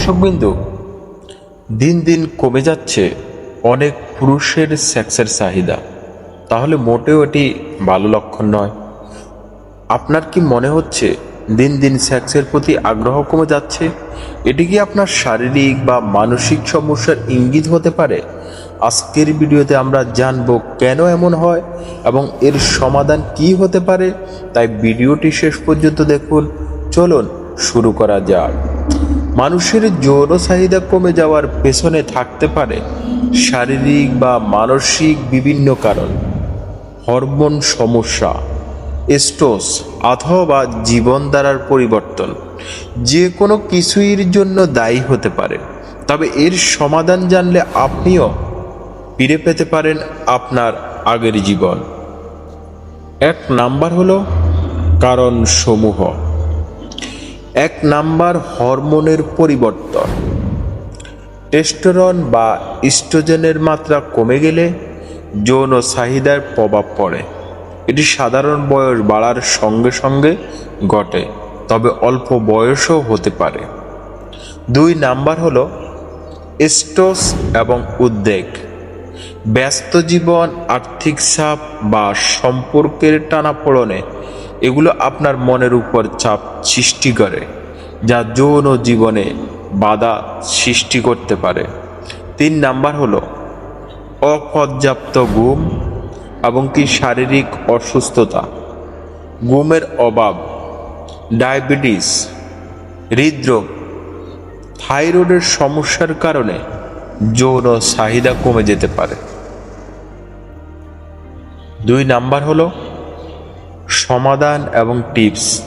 দর্শকবিন্দু, দিন দিন কমে যাচ্ছে অনেক পুরুষের সেক্সের চাহিদা। তাহলে মোটেও এটি ভালো লক্ষণ নয়। আপনার কি মনে হচ্ছে দিন দিন সেক্সের প্রতি আগ্রহ কমে যাচ্ছে? এটি কি আপনার শারীরিক বা মানসিক সমস্যার ইঙ্গিত হতে পারে? আজকের ভিডিওতে আমরা জানব কেন এমন হয় এবং এর সমাধান কি হতে পারে। তাই ভিডিওটি শেষ পর্যন্ত দেখুন। চলুন শুরু করা যাক। মানুষের যৌন চাহিদা কমে যাওয়ার পেছনে থাকতে পারে শারীরিক বা মানসিক বিভিন্ন কারণ। হরমোন সমস্যা, স্টোস অথবা জীবনধারার পরিবর্তন যে কোনো কিছুইর জন্য দায়ী হতে পারে। তবে এর সমাধান জানলে আপনিও ফিরে পেতে পারেন আপনার আগের জীবন। এক নাম্বার হলো কারণ সমূহ এক নাম্বার হরমোনের পরিবর্তন। টেস্টোরন বা ইস্ট্রোজেনের মাত্রা কমে গেলে যৌন চাহিদার প্রভাব পড়ে। এটি সাধারণ বয়স বাড়ার সঙ্গে সঙ্গে ঘটে, তবে অল্প বয়সও হতে পারে। দুই নাম্বার হলো স্টোস এবং উদ্বেগ। ব্যস্ত জীবন, আর্থিক চাপ বা সম্পর্কের টানাপোড়নে এগুলো আপনার মনের উপর চাপ সৃষ্টি করে, যা যৌন জীবনে বাধা সৃষ্টি করতে পারে। তিন নাম্বার হলো, অপর্যাপ্ত ঘুম এবং কি শারীরিক অসুস্থতা। ঘুমের অভাব, ডায়াবেটিস, হৃদরোগ, থাইরয়েডের সমস্যার কারণে যৌন চাহিদা কমে যেতে পারে। দুই নাম্বার হলো সমাধান এবং টিপস।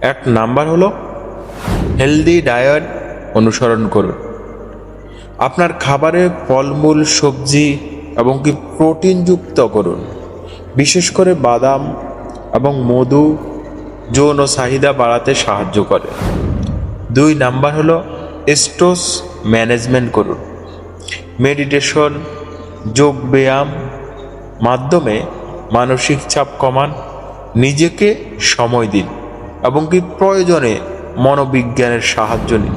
এক নাম্বার হলো, হেলদি ডায়েট অনুসরণ করুন। আপনার খাবারে ফলমূল, সবজি এবং কি প্রোটিনযুক্ত করুন। বিশেষ করে বাদাম এবং মধু যৌন চাহিদা বাড়াতে সাহায্য করে। দুই নাম্বার হলো স্টোস ম্যানেজমেন্ট করুন। মেডিটেশন, যোগ ব্যায়াম মাধ্যমে মানসিক চাপ কমান, নিজেকে সময় দিন এবং কি প্রয়োজনে মনোবিজ্ঞানের সাহায্য নিন।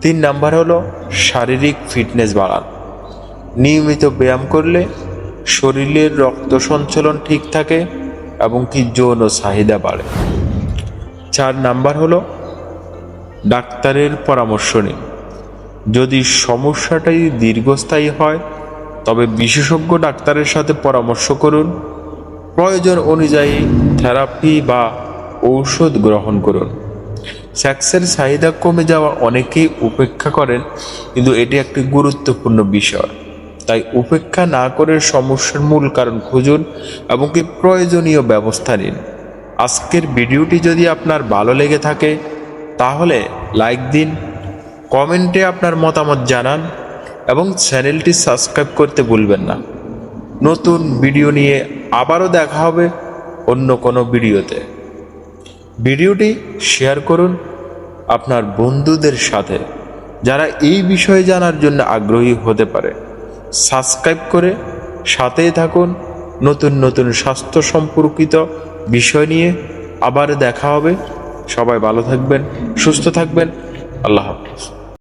তিন নাম্বার হলো শারীরিক ফিটনেস বাড়ান। নিয়মিত ব্যায়াম করলে শরীরের রক্ত সঞ্চালন ঠিক থাকে এবং কি যৌন চাহিদা বাড়ে। চার নাম্বার হলো ডাক্তারের পরামর্শ নিন। যদি সমস্যাটাই দীর্ঘস্থায়ী হয় তবে বিশেষজ্ঞ ডাক্তারের সাথে পরামর্শ করুন। প্রয়োজন অনুযায়ী থেরাপি বা ঔষধ গ্রহণ করুন। সেক্সের চাহিদা কমে যাওয়া অনেকেই উপেক্ষা করেন, কিন্তু এটি একটি গুরুত্বপূর্ণ বিষয়। তাই উপেক্ষা না করে সমস্যার মূল কারণ খুঁজুন এবং কি প্রয়োজনীয় ব্যবস্থা নিন। আজকের ভিডিওটি যদি আপনার ভালো লেগে থাকে, তাহলে লাইক দিন, কমেন্টে আপনার মতামত জানান। এবং চ্যানেলটি সাবস্ক্রাইব করতে ভুলবেন না। নতুন ভিডিও নিয়ে আবারও দেখা হবে অন্য কোনো ভিডিওতে। ভিডিওটি শেয়ার করুন আপনার বন্ধুদের সাথে, যারা এই বিষয়ে জানার জন্য আগ্রহী হতে পারে। সাবস্ক্রাইব করে সাথেই থাকুন। নতুন নতুন স্বাস্থ্য সম্পর্কিত বিষয় নিয়ে আবার দেখা হবে। সবাই ভালো থাকবেন, সুস্থ থাকবেন। আল্লাহ হাফিজ।